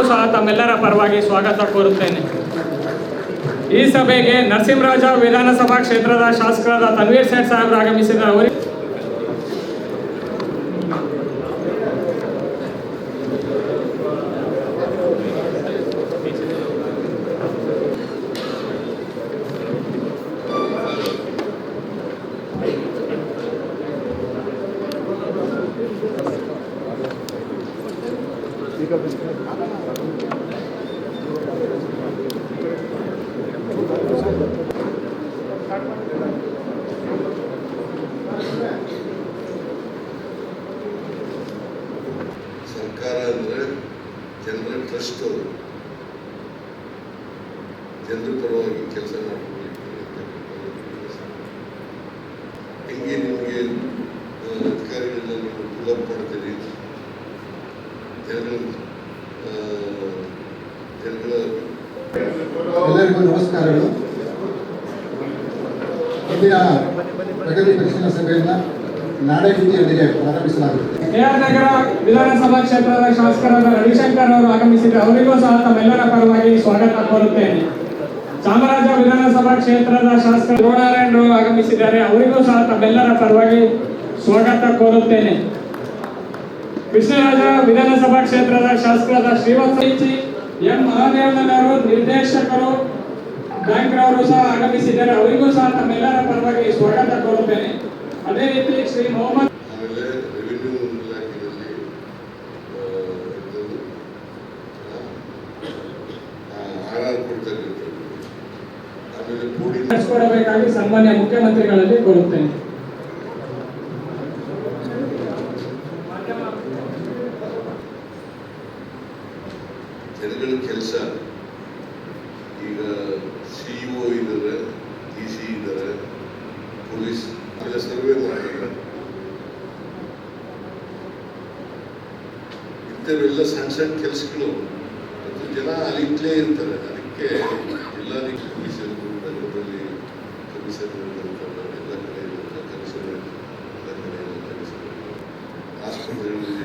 ಸಹ ತಮ್ಮೆಲ್ಲರ ಪರವಾಗಿ ಸ್ವಾಗತ ಕೋರುತ್ತೇನೆ. ಈ ಸಭೆಗೆ ನರಸಿಂಹರಾಜ ವಿಧಾನಸಭಾ ಕ್ಷೇತ್ರದ ಶಾಸಕರಾದ ತನ್ವೀರ್ ಸೇಠ್ ಸಾಹೇಬರು ಆಗಮಿಸಿದ ಅವರಿಗೆ ಸರ್ಕಾರ ಅಂದರೆ ಜನರ ಟ್ರಸ್ಟ್ ಜನರ ಪರವಾಗಿ ಕೆಲಸ ಮಾಡಬೇಕು ಹೆಂಗೆ ಎಲ್ಲರಿಗೂ ನಮಸ್ಕಾರಗಳು. ಇಂದಿನ ಪ್ರಗತಿ ಪರಿಶೀಲನಾ ಸಭೆಯನ್ನು ನಾಡಗೀತೆಯೊಂದಿಗೆ ಪ್ರಾರಂಭಿಸಲಾಗುತ್ತದೆ. ನಗರ ವಿಧಾನಸಭಾ ಕ್ಷೇತ್ರದ ಶಾಸಕರಾದ ರವಿಶಂಕರ್ ಅವರು ಆಗಮಿಸಿದ ಅವರಿಗೂ ಸಹ ತಮ್ಮೆಲ್ಲರ ಪರವಾಗಿ ಸ್ವಾಗತ ಕೋರುತ್ತೇನೆ. ಚಾಮರಾಜ ವಿಧಾನಸಭಾ ಕ್ಷೇತ್ರದ ಶಾಸಕ ಅವರು ಆಗಮಿಸಿದ್ದಾರೆ. ಅವರಿಗೂ ಸಹ ತಮ್ಮೆಲ್ಲರ ಪರವಾಗಿ ಸ್ವಾಗತ ಕೋರುತ್ತೇನೆ. ಕೃಷ್ಣರಾಜ ವಿಧಾನಸಭಾ ಕ್ಷೇತ್ರದ ಶಾಸಕರಾದ ಶ್ರೀವತ್ಸಿ ಎಂ ಮಹಾದೇವನವರು ನಿರ್ದೇಶಕರು ಬ್ಯಾಂಕ್ ರವರು ಸಹ ಆಗಮಿಸಿದ್ದಾರೆ. ಅವರಿಗೂ ಸಹ ತಮ್ಮೆಲ್ಲರ ಪರವಾಗಿ ಸ್ವಾಗತ ಕೋರುತ್ತೇನೆ. ಅದೇ ರೀತಿ ಶ್ರೀ ಮೊಹಮ್ಮದ್ ಕೊಡಬೇಕಾಗಿ ಸನ್ಮಾನ್ಯ ಮುಖ್ಯಮಂತ್ರಿಗಳಲ್ಲಿ ಕೋರುತ್ತೇನೆ. ಜನಗಳ ಕೆಲಸ. ಈಗ ಸಿ ಒ ಇದ್ದಾರೆ ಡಿ ಸಿ ಇದ್ದಾರೆ, ಪೊಲೀಸ್ ಎಲ್ಲ ಸರ್ವೆ ಮಾಡಿದ್ದಾರೆ ಇಂಥವೆಲ್ಲ ಸಣ್ಣ ಸಣ್ಣ ಕೆಲಸಗಳು. ಮತ್ತು ಜನ ಅಲ್ಲಿಂದಲೇ ಇರ್ತಾರೆ. ಅದಕ್ಕೆ ಎಲ್ಲ ಕಮಿಷನ್ಗಳು ನಗರದಲ್ಲಿ ಎಲ್ಲ ಕೆಲಸಗಳು, ಎಲ್ಲ ಕಡೆ ಕೆಲಸಗಳು. ಆಸ್ಪತ್ರೆಗಳಲ್ಲಿ